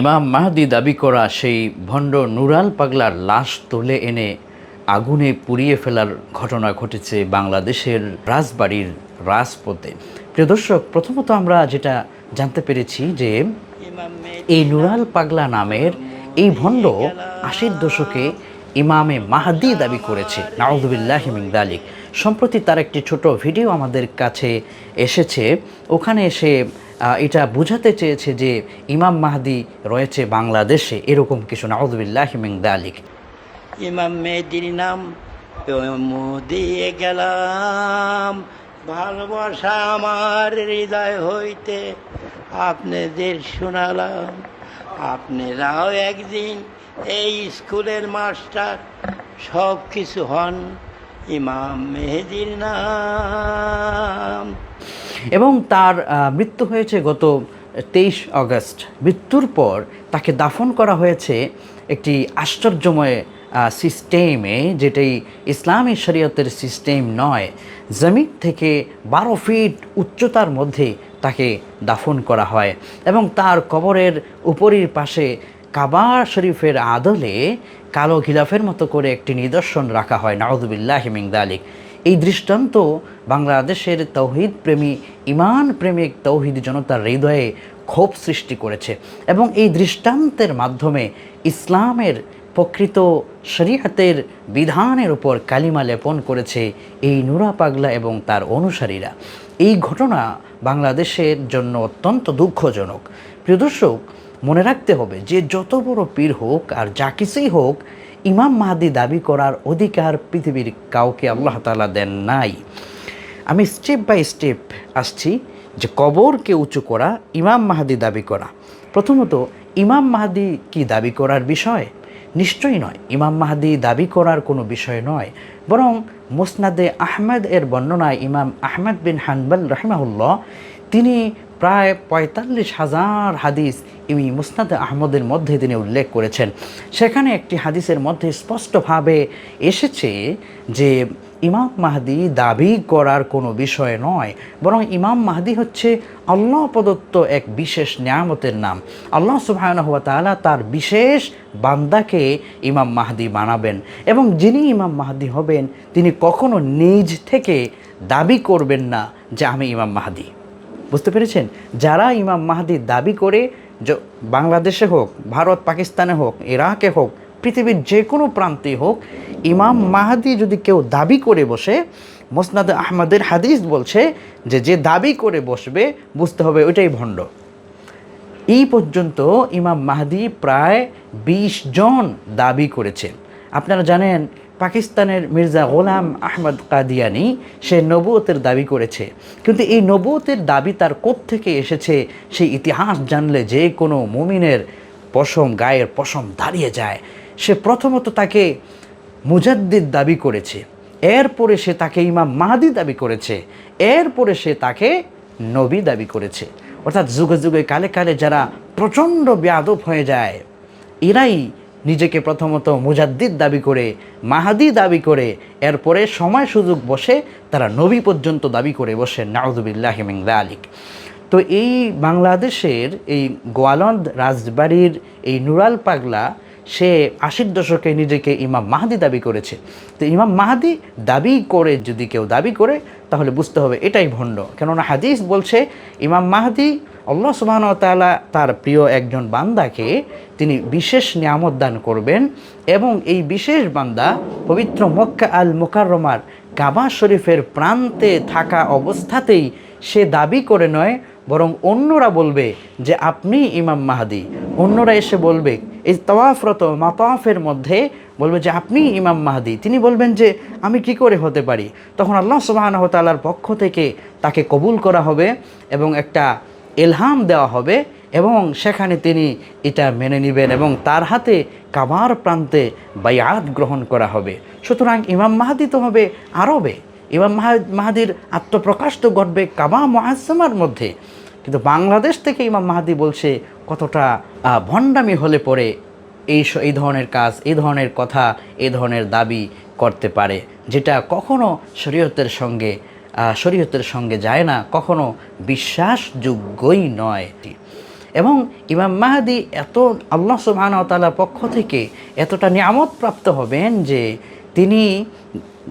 ইমাম মাহাদি দাবি করা সেই ভণ্ড নুরাল পাগলার লাশ তুলে এনে আগুনে পুড়িয়ে ফেলার ঘটনা ঘটেছে বাংলাদেশের রাজবাড়ির রাজপথে। প্রিয় দর্শক প্রথমত আমরা যেটা জানতে পেরেছি যে এই নুরাল পাগলা নামের এই ভণ্ড আশির দশকে ইমামে মাহাদি দাবি করেছে। নাউজুবিল্লাহ দালিক। সম্প্রতি তার একটি ছোট ভিডিও আমাদের কাছে এসেছে। ওখানে আহ, এটা বোঝাতে চেয়েছে যে ইমাম মাহাদি রয়েছে বাংলাদেশে, এরকম কিছু নাউজুবিল্লাহ দালিক। ইমাম মেহেদির নাম দিয়ে গেলাম। ভালোবাসা আমার হৃদয় হইতে আপনাদের শোনালাম। আপনারাও একদিন এই স্কুলের মাস্টার সব কিছু হন ইমাম মেহেদির নাম। এবং তার মৃত্যু হয়েছে গত তেইশ আগস্ট। মৃত্যুর পর তাকে দাফন করা হয়েছে একটি আশ্চর্যময় সিস্টেমে, যেটাই ইসলামী শরীয়তের সিস্টেম নয়। জমিন থেকে বারো ফিট উচ্চতার মধ্যে তাকে দাফন করা হয় এবং তার কবরের উপরের পাশে কাবা শরীফের আদলে কালো গিলাফের মতো করে একটি নিদর্শন রাখা হয়। নাউদুবিল্লাহ দালিক। এই দৃষ্টান্ত বাংলাদেশের তৌহিদ প্রেমী, ইমান প্রেমিক তৌহিদ জনতার হৃদয়ে ক্ষোভ সৃষ্টি করেছে এবং এই দৃষ্টান্তের মাধ্যমে ইসলামের প্রকৃত শরীয়তের বিধানের উপর কালিমা লেপন করেছে এই নুরা পাগলা এবং তার অনুসারীরা। এই ঘটনা বাংলাদেশের জন্য অত্যন্ত দুঃখজনক। প্রিয় দর্শক, মনে রাখতে হবে যে যত বড় পীর হোক আর যা কিছুই হোক ইমাম মাহাদি দাবি করার অধিকার পৃথিবীর কাউকে আল্লাহ তাআলা দেন নাই। আমি স্টেপ বাই স্টেপ আসছি যে কবরকে উঁচু করা, ইমাম মাহাদি দাবি করা। প্রথমত, ইমাম মাহাদি কি দাবি করার বিষয়? নিশ্চয়ই নয়। ইমাম মাহাদি দাবি করার কোনো বিষয় নয়। বরং মুসনাদে আহমেদ এর বর্ণনায় ইমাম আহমেদ বিন হানবাল রহমাউল্লাহ তিনি প্রায় পঁয়তাল্লিশ হাজার হাদিস ইমি মুসনাদ আহমদের মধ্যে তিনি উল্লেখ করেছেন। সেখানে একটি হাদিসের মধ্যে স্পষ্টভাবে এসেছে যে ইমাম মাহদি দাবি করার কোনো বিষয় নয়, বরং ইমাম মাহদি হচ্ছে আল্লাহ প্রদত্ত এক বিশেষ নিয়ামতের নাম। আল্লাহ সুবাহ তাআলা তার বিশেষ বান্দাকে ইমাম মাহদি বানাবেন এবং যিনি ইমাম মাহদি হবেন, তিনি কখনো নিজ থেকে দাবি করবেন না যে আমি ইমাম মাহদি। বুঝতে পেরেছেন? যারা ইমাম মাহাদির দাবি করে বাংলাদেশে হোক, ভারত, পাকিস্তানে হোক, ইরাকে হোক, পৃথিবীর যে কোনো প্রান্তে হোক, ইমাম মাহাদি যদি কেউ দাবি করে বসে, মোসনাদ আহমদের হাদিস বলছে যে যে দাবি করে বসবে, বুঝতে হবে ওইটাই ভণ্ড। এই পর্যন্ত ইমাম মাহাদি প্রায় ২০ জন দাবি করেছেন। আপনারা জানেন পাকিস্তানের মির্জা গোলাম আহমদ কাদিয়ানি সে নবুয়তের দাবি করেছে। কিন্তু এই নবুয়তের দাবি তার থেকে এসেছে? সেই ইতিহাস জানলে যে কোনো মুমিনের পশম গায়ের পশম দাঁড়িয়ে যায়। সে প্রথমত তাকে মুজাদ্দিদ দাবি করেছে। এরপরে সে তাকে ইমাম মাহাদি দাবি করেছে। এরপরে সে তাকে নবী দাবি করেছে। অর্থাৎ যুগে যুগে কালে কালে যারা প্রচণ্ড ব্যাদব হয়ে যায়, এরাই নিজেকে প্রথমত মুজাদ্দিদ দাবি করে, মাহাদি দাবি করে, এরপরে সময় সুযোগ বসে তারা নবী পর্যন্ত দাবি করে বসে নাউজুবিল্লাহ আলিক তো এই বাংলাদেশের এই গোয়ালন্দ রাজবাড়ির এই নুরাল পাগলা, সে আশির দশকে নিজেকে ইমাম মাহাদি দাবি করেছে। তো ইমাম মাহাদি দাবি করে যদি কেউ দাবি করে, তাহলে বুঝতে হবে এটাই ভণ্ড। কেননা হাদিস বলছে, ইমাম মাহাদি আল্লাহ সুবাহন তাআলা তার প্রিয় একজন বান্দাকে তিনি বিশেষ নিয়ামত দান করবেন এবং এই বিশেষ বান্দা পবিত্র মক্কা আল মোকাররমার কাবা শরীফের প্রান্তে থাকা অবস্থাতেই সে দাবি করে নয়, বরং অন্যরা বলবে যে আপনি ইমাম মাহাদি। অন্যরা এসে বলবে, এই তওয়াফরত মাতাফের মধ্যে বলবে যে আপনি ইমাম মাহাদি। তিনি বলবেন যে আমি কি করে হতে পারি? তখন আল্লাহ সুবাহ তালার পক্ষ থেকে তাকে কবুল করা হবে এবং একটা এলহাম দেওয়া হবে এবং সেখানে তিনি এটা মেনে নেবেন এবং তার হাতে কাবার প্রান্তে বায়াত গ্রহণ করা হবে। সুতরাং ইমাম মাহাদি তো হবে আরবে। ইমাম মাহা- মাহাদির আত্মপ্রকাশ তো ঘটবে কাবা মহাসমার মধ্যে। কিন্তু বাংলাদেশ থেকে ইমাম মাহাদি বলছে, কতটা ভণ্ডামি হলে পরে এই এই ধরনের কাজ, এই ধরনের কথা, এই ধরনের দাবি করতে পারে, যেটা কখনো শরীয়তের সঙ্গে শরীয়তের সঙ্গে যায় না, কখনো বিশ্বাসযোগ্যই নয় এবং ইমাম মাহাদি এত, আল্লাহ সুবাহতালার পক্ষ থেকে এতটা নিয়ামত প্রাপ্ত হবেন যে তিনি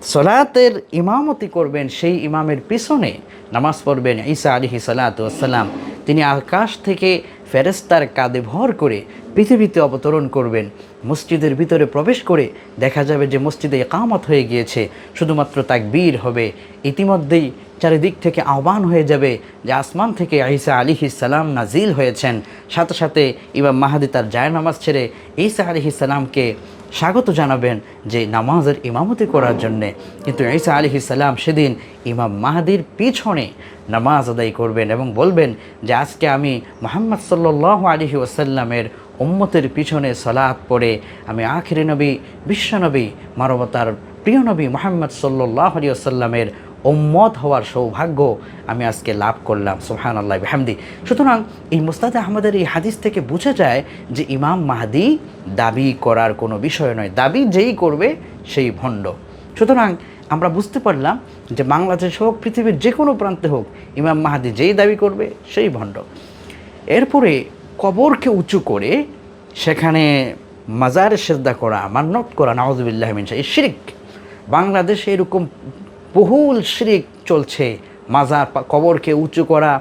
সলাতের ইমামতি করবেন সেই ইমামের পিছনে। নামাজ পড়বেন ঈসা আলিহি সালাতাম তিনি আকাশ থেকে ফেরেস্তার কাঁধে ভর করে পৃথিবীতে অবতরণ করবেন। মসজিদের ভিতরে প্রবেশ করে দেখা যাবে যে মসজিদে একামত হয়ে গিয়েছে। শুধুমাত্র তাকবীর হবে। ইতিমধ্যেই চারিদিক থেকে আহ্বান হয়ে যাবে যে আসমান থেকে আহিসা আলি ইসালাম নাজিল হয়েছেন। সাথে সাথে ইমাম মাহাদি তার জায়নামাজ ছেড়ে ঈসা আলিহি সালামকে স্বাগত জানাবেন যে নামাজের ইমামতি করার জন্যে। কিন্তু ঈসা আলি ইসাল্লাম সেদিন ইমাম মাহাদির পিছনে নামাজ আদায় করবেন এবং বলবেন যে, আজকে আমি মোহাম্মদ সাল্লাহ আলিহি ওসাল্লামের উম্মতের পিছনে সলাৎ পড়ে আমি আখিরি নবী বিশ্বনবী মানবতার প্রিয় নবী মোহাম্মদ সাল্লাহ আলী আসাল্লামের উম্মত হওয়ার সৌভাগ্য আমি আজকে লাভ করলাম। সুহান আল্লাহ হামদি সুতরাং এই মুস্তাদ আহমদের এই হাদিস থেকে বোঝা যায় যে ইমাম মাহাদি দাবি করার কোনো বিষয় নয়। দাবি যেই করবে সেই ভণ্ড। সুতরাং আমরা বুঝতে পারলাম যে বাংলাদেশ হোক, পৃথিবীর যে কোনো প্রান্তে হোক, ইমাম মাহাদি যেই দাবি করবে সেই ভণ্ড। এরপরে কবরকে উঁচু করে সেখানে মাজারে সেদ্ধা করা, মান্নত করা নওয়াজবিল্লাহ মিনসা এই শিরিক। বাংলাদেশে এরকম বহুল শিরিক চলছে। মাজার কবরকে উঁচু করা,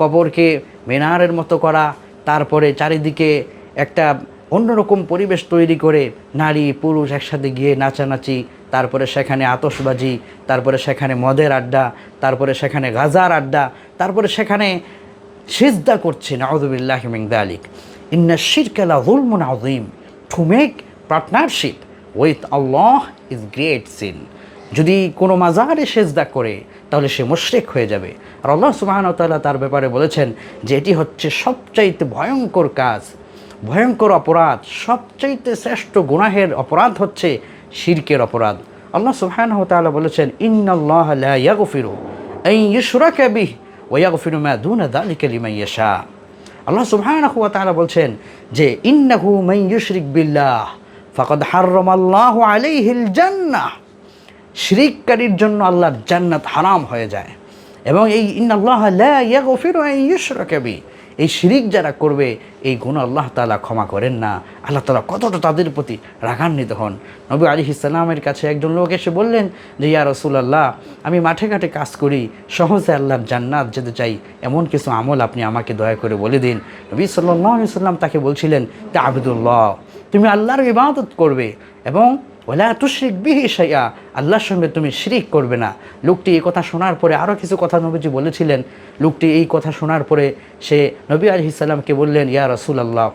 কবরকে মিনারের মতো করা, তারপরে চারিদিকে একটা অন্যরকম পরিবেশ তৈরি করে নারী, পুরুষ একসাথে গিয়ে নাচানাচি, তারপরে সেখানে আতসবাজি তারপরে সেখানে মদের আড্ডা, তারপরে সেখানে গাজার আড্ডা, তারপরে সেখানে সিজদা করছে নাউদুবিল্লাহ মিন দালিক ইন্না শিরকালা জুলমুন আযীম। To make partnership with Allah is great sin যদি কোনো মাজারে সেজদা করে, তাহলে সে মুশরিক হয়ে যাবে। আর আল্লাহ সুবহানাহু ওয়া তার ব্যাপারে বলেছেন যে এটি হচ্ছে সবচাইতে ভয়ঙ্কর কাজ। ভয়ঙ্কর অপরাধ, সবচাইতে শ্রেষ্ঠ গুনাহের অপরাধ হচ্ছে শিরকের অপরাধ। আল্লাহ সুবহানাহু ওয়া তাআলা বলেছেন, ইন্নাল্লাহ লা ইয়াগফিরু আন ইউশরাকা বিহি ওয়া ইয়াগফিরু মা দুনা আল্লাহ সুবহানাহু ওয়া বলছেন যে, ইন্নাহু মান ইউশরিক বিল্লাহ, ফাকাদ হাররামাল্লাহু আলাইহিল জান্নাহ। শিরিককারীর জন্য আল্লাহর জান্নাত হারাম হয়ে যায়। এবং এই ইউশরাকা এই শিরিক যারা করবে, এই গুণ আল্লাহ তাআলা ক্ষমা করেন না। আল্লাহ তালা কতটা তাদের প্রতি রাগান্বিত হন। নবী আলী ইসলামের কাছে একজন লোক এসে বললেন যে, ইয়া রসুলাল্লাহ, আমি মাঠে ঘাটে কাজ করি, সহজে আল্লাহর জান্নাত যেতে চাই। এমন কিছু আমল আপনি আমাকে দয়া করে বলে দিন। নবী সাল্লাহ সাল্লাম তাকে বলছিলেন তা আবদুল্লাহ, তুমি আল্লাহর ইবাদত করবে এবং ওলা তুশ্রিক বিহি সাইয়া আল্লাহর সঙ্গে তুমি শিরিক করবে না। লোকটি এই কথা শোনার পরে আরও কিছু কথা নবীজি বলেছিলেন। লোকটি এই কথা শোনার পরে সে নবী আলহিসাল্লামকে বললেন, ইয়া রসুল আল্লাহ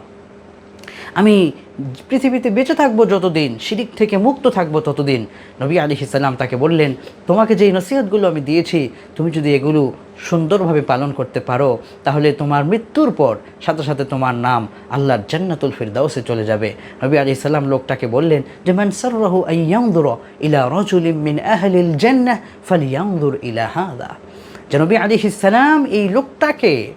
আমি পৃথিবীতে বেঁচে থাকব যতদিন, শিরিক থেকে মুক্ত থাকব ততদিন। নবী আলী ইসাল্লাম তাকে বললেন, তোমাকে যেই নসিহতগুলো আমি দিয়েছি, তুমি যদি এগুলো সুন্দরভাবে পালন করতে পারো, তাহলে তোমার মৃত্যুর পর সাথে সাথে তোমার নাম আল্লাহর জান্নাতুল ফিরদাউসে চলে যাবে। নবী আলী ইসাল্লাম লোকটাকে বললেন, যে মানসারহু আইয়াউদুর ইলা রজুলিম মিন আহলিল জান্নাহ ফালিয়াউদুর ইলা হাদা। যে নবী আলী ইসাল্লাম এই লোকটাকে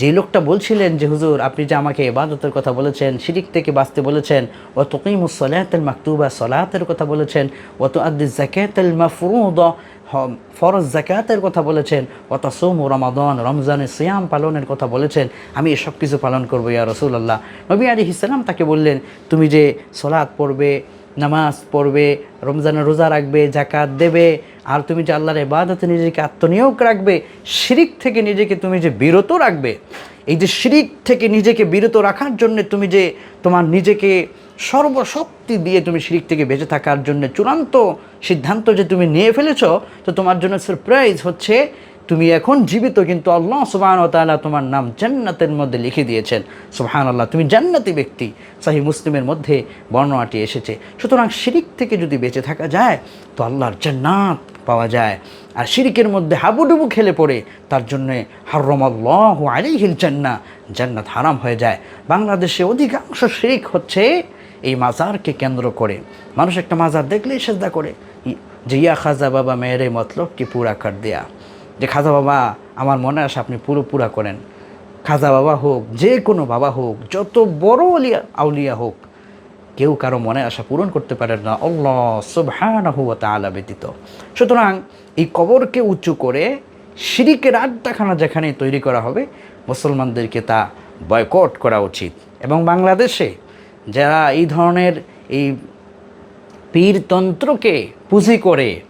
যে লোকটা বলছিলেন যে, হুজুর, আপনি যে আমাকে ইবাদতের কথা বলেছেন, শিরিক থেকে বাঁচতে বলেছেন ও তকিমুস সলাতুল মাকতুবা, সলাতের কথা বলেছেন ও তো আদি জাকাতুল মাফরুদ ফরজ জাকাতের কথা বলেছেন ও তসুম রমাদন, রমজানের সিয়াম পালনের কথা বলেছেন, আমি এসব কিছু পালন করব, ইয়া রসুল্লাহ নবী আলী ইসলাম তাকে বললেন, তুমি যে সলাৎ পড়বে নামাজ পড়বে রমজানের রোজা রাখবে জাকাত দেবে, আর তুমি যে আল্লাহর ইবাদতে নিজেকে আত্মনিয়োগ রাখবে, শিরিক থেকে নিজেকে তুমি যে বিরত রাখবে, এই যে শিরিক থেকে নিজেকে বিরত রাখার জন্য তুমি যে তোমার নিজেকে সর্বশক্তি দিয়ে তুমি শিরিক থেকে বেঁচে থাকার জন্য চূড়ান্ত সিদ্ধান্ত যে তুমি নিয়ে ফেলেছ, তো তোমার জন্য সারপ্রাইজ হচ্ছে তুমি এখন জীবিত, কিন্তু আল্লাহ সুবাহান তাআলা তোমার নাম জান্নাতের মধ্যে লিখে দিয়েছেন। সুবাহান আল্লাহ তুমি জান্নাতি ব্যক্তি। সাহি মুসলিমের মধ্যে বর্ণনাটি এসেছে। সুতরাং শিরিক থেকে যদি বেঁচে থাকা যায়, তো আল্লাহর জান্নাত পাওয়া যায়। আর শিরিকের মধ্যে হাবুডুবু খেলে পড়ে, তার জন্যে হারমাল্লাহ আলিহিল জান্না জান্নাত হারাম হয়ে যায়। বাংলাদেশে অধিকাংশ শিরিক হচ্ছে এই মাজারকে কেন্দ্র করে। মানুষ একটা মাজার দেখলেই সেজদা করে। ই- যে ইয়া খাজা বাবা, মেয়েরে মতলব কি পুরা কর দেয়া। যে খাজা বাবা, আমার মনে আসে আপনি পুরো পুরা করেন। খাজা বাবা হোক, যে কোনো বাবা হোক, যত বড় অলিয়া আউলিয়া হোক, কেউ কারও মনে আশা পূরণ করতে পারে না। আল্লাহ সুবহানাহু ওয়া তাআলা ব্যতীত। সুতরাং এই কবরকে উঁচু করে শিরিকের আড্ডাখানা যেখানে তৈরি করা হবে, মুসলমানদেরকে তা বয়কট করা উচিত। এবং বাংলাদেশে যারা এই ধরনের এই পীরতন্ত্রকে পুঁজি করে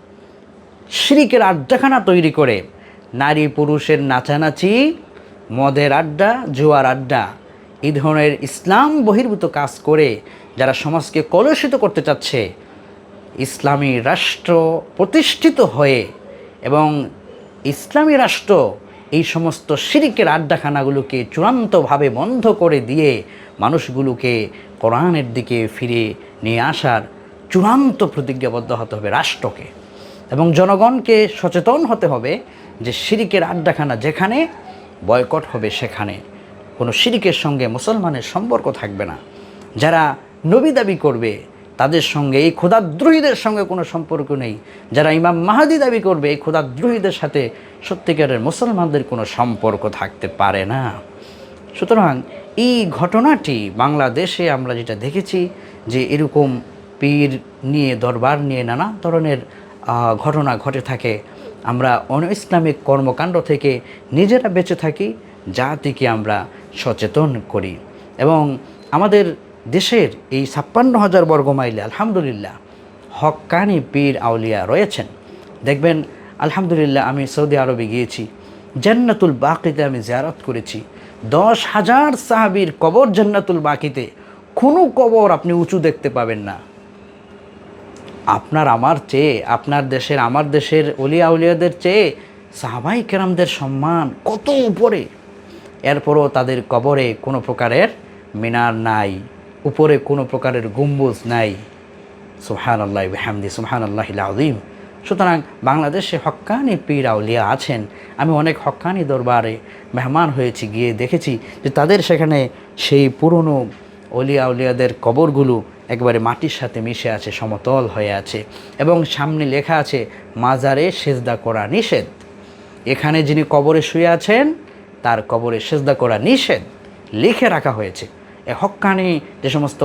শিরিকের আড্ডাখানা তৈরি করে। নারী পুরুষের নাচানাচি, মদের আড্ডা, জুয়ার আড্ডা এই ধরনের ইসলাম বহির্ভূত কাজ করে যারা সমাজকে কলুষিত করতে চাচ্ছে, ইসলামী রাষ্ট্র প্রতিষ্ঠিত হয়ে এবং ইসলামী রাষ্ট্র এই সমস্ত শিরিকের আড্ডাখানাগুলোকে চূড়ান্তভাবে বন্ধ করে দিয়ে মানুষগুলোকে কোরআনের দিকে ফিরে নিয়ে আসার চূড়ান্ত প্রতিজ্ঞাবদ্ধ হতে হবে রাষ্ট্রকে। এবং জনগণকে সচেতন হতে হবে যে শিরিকের আড্ডাখানা যেখানে, বয়কট হবে সেখানে। কোনো শিরিকের সঙ্গে মুসলমানের সম্পর্ক থাকবে না। যারা নবী দাবি করবে, তাদের সঙ্গে, এই ক্ষুদাদ্রোহীদের সঙ্গে কোনো সম্পর্ক নেই। যারা ইমাম মাহাদি দাবি করবে, এই ক্ষুদাদ্রোহীদের সাথে সত্যিকারের মুসলমানদের কোনো সম্পর্ক থাকতে পারে না। সুতরাং এই ঘটনাটি বাংলাদেশে আমরা যেটা দেখেছি যে এরকম পীর নিয়ে, দরবার নিয়ে নানা ধরনের ঘটনা ঘটে থাকে। আমরা অন ইসলামিক কর্মকাণ্ড থেকে নিজেরা বেঁচে থাকি, জাতিকে আমরা সচেতন করি। এবং আমাদের দেশের এই ছাপ্পান্ন হাজার বর্গ মাইলে আলহামদুলিল্লাহ হক্কানি পীর আউলিয়া রয়েছেন। দেখবেন, আলহামদুলিল্লাহ আমি সৌদি আরবে গিয়েছি, জান্নাতুল বাকিতে আমি জিয়ারত করেছি। দশ হাজার সাহাবির কবর জান্নাতুল বাকিতে কোনো কবর আপনি উঁচু দেখতে পাবেন না। আপনার আমার চেয়ে, আপনার দেশের আমার দেশের অলিয়া উলিয়াদের চেয়ে সাহাবাই কেরামদের সম্মান কত উপরে? এরপরও তাদের কবরে কোনো প্রকারের মিনার নাই, উপরে কোনো প্রকারের গম্বুজ নাই। সুহান আল্লাহ হামদি সুহান আল্লাহ আজিম সুতরাং বাংলাদেশে হক্কানি পীর আউলিয়া আছেন। আমি অনেক হক্কানি দরবারে মেহমান হয়েছি, গিয়ে দেখেছি যে তাদের সেখানে সেই পুরনো অলিয়া উলিয়াদের কবরগুলো একবারে মাটির সাথে মিশে আছে, সমতল হয়ে আছে। এবং সামনে লেখা আছে, মাজারে সেজদা করা নিষেধ। এখানে যিনি কবরে শুয়ে আছেন, তার কবরে সেজদা করা নিষেধ লিখে রাখা হয়েছে। এ হক্কানি যে সমস্ত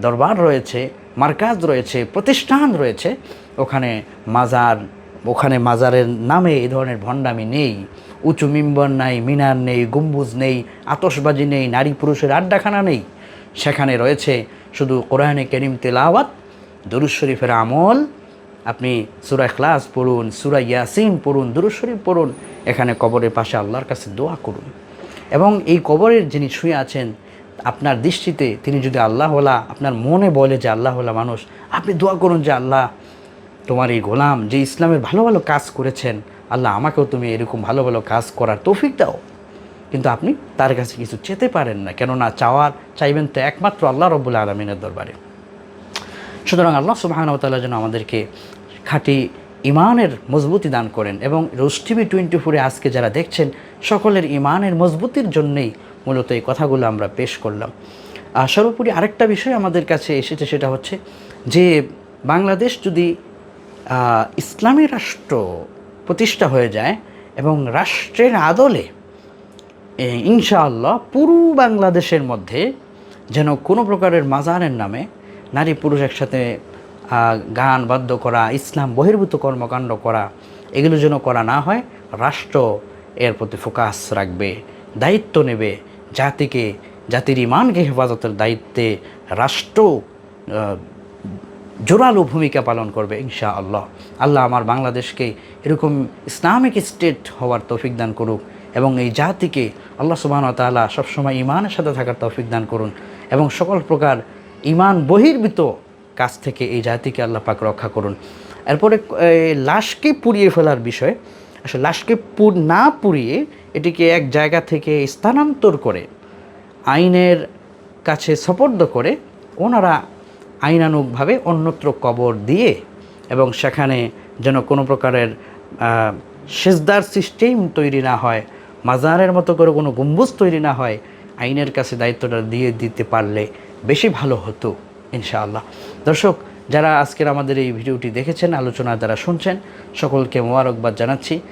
দরবার রয়েছে, মার্কাজ রয়েছে, প্রতিষ্ঠান রয়েছে, ওখানে মাজার, ওখানে মাজারের নামে এই ধরনের ভণ্ডামি নেই। উঁচু মিম্বর নাই, মিনার নেই, গম্বুজ নেই আতসবাজি নেই, নারী পুরুষের আড্ডাখানা নেই। সেখানে রয়েছে শুধু কোরআনে করিম তেলাওয়াত, দরুদ শরীফের আমল, আপনি সুরা ক্লাস পড়ুন, সুরা ইয়াসিন পড়ুন, দুরুদ শরীফ পড়ুন, এখানে কবরের পাশে আল্লাহর কাছে দোয়া করুন। এবং এই কবরের যিনি শুয়ে আছেন, আপনার দৃষ্টিতে তিনি যদি আল্লাহওয়ালা, আপনার মনে বলে যে আল্লাহওয়ালা মানুষ, আপনি দোয়া করুন যে আল্লাহ, তোমার এই গোলাম যে ইসলামের ভালো ভালো কাজ করেছেন, আল্লাহ আমাকেও তুমি এরকম ভালো ভালো কাজ করার তৌফিক দাও। কিন্তু আপনি তার কাছে কিছু চেতে পারেন না। কেননা চাওয়ার, চাইবেন তো একমাত্র আল্লাহ রব্বুল আলমিনের দরবারে। সুতরাং আল্লাহ সুবাহানতাল্লাহ যেন আমাদেরকে খাঁটি ইমানের মজবুতি দান করেন এবং রোজ টিভি টোয়েন্টি ফোরে আজকে যারা দেখছেন, সকলের ইমানের মজবুতির জন্যেই মূলত এই কথাগুলো আমরা পেশ করলাম। আর সর্বোপরি আরেকটা বিষয় আমাদের কাছে এসেছে, সেটা হচ্ছে যে বাংলাদেশ যদি ইসলামী রাষ্ট্র প্রতিষ্ঠা হয়ে যায় এবং রাষ্ট্রের আদলে ইনশাআল্লাহ পুরো বাংলাদেশের মধ্যে যেন কোনো প্রকারের মাজারের নামে নারী পুরুষ একসাথে গান বাদ্য করা, ইসলাম বহির্ভূত কর্মকাণ্ড করা, এগুলো যেন করা না হয়, রাষ্ট্র এর প্রতি ফোকাস রাখবে, দায়িত্ব নেবে, জাতিকে, জাতির ইমানকে হেফাজতের দায়িত্বে রাষ্ট্র জোরালো ভূমিকা পালন করবে ইনশা আল্লাহ আল্লাহ আমার বাংলাদেশকে এরকম ইসলামিক স্টেট হওয়ার তৌফিক দান করুক। এবং এই জাতিকে আল্লাহ সুবাহন তাআলা সবসময় ইমানের সাথে থাকার তৌফিক দান করুন এবং সকল প্রকার ইমান বহির্ভূত কাছ থেকে এই জাতিকে আল্লাহ পাক রক্ষা করুন। এরপরে লাশকে পুড়িয়ে ফেলার বিষয়। আসলে লাশকে না পুড়িয়ে এটিকে এক জায়গা থেকে স্থানান্তর করে, আইনের কাছে সপর্দ করে, ওনারা আইনানুগভাবে অন্যত্র কবর দিয়ে এবং সেখানে যেন কোনো প্রকারের সেজদার সিস্টেম তৈরি না হয় মাজারের মতো করে কোনো গম্বুজ তৈরি না হয়, আইনের কাছে দায়িত্বটা দিয়ে দিতে পারলে বেশি ভালো হতো, ইনশাআল্লাহ। দর্শক, যারা আজকের আমাদের এই ভিডিওটি দেখেছেন আলোচনা যারা শুনছেন, সকলকে মোবারকবাদ জানাচ্ছি।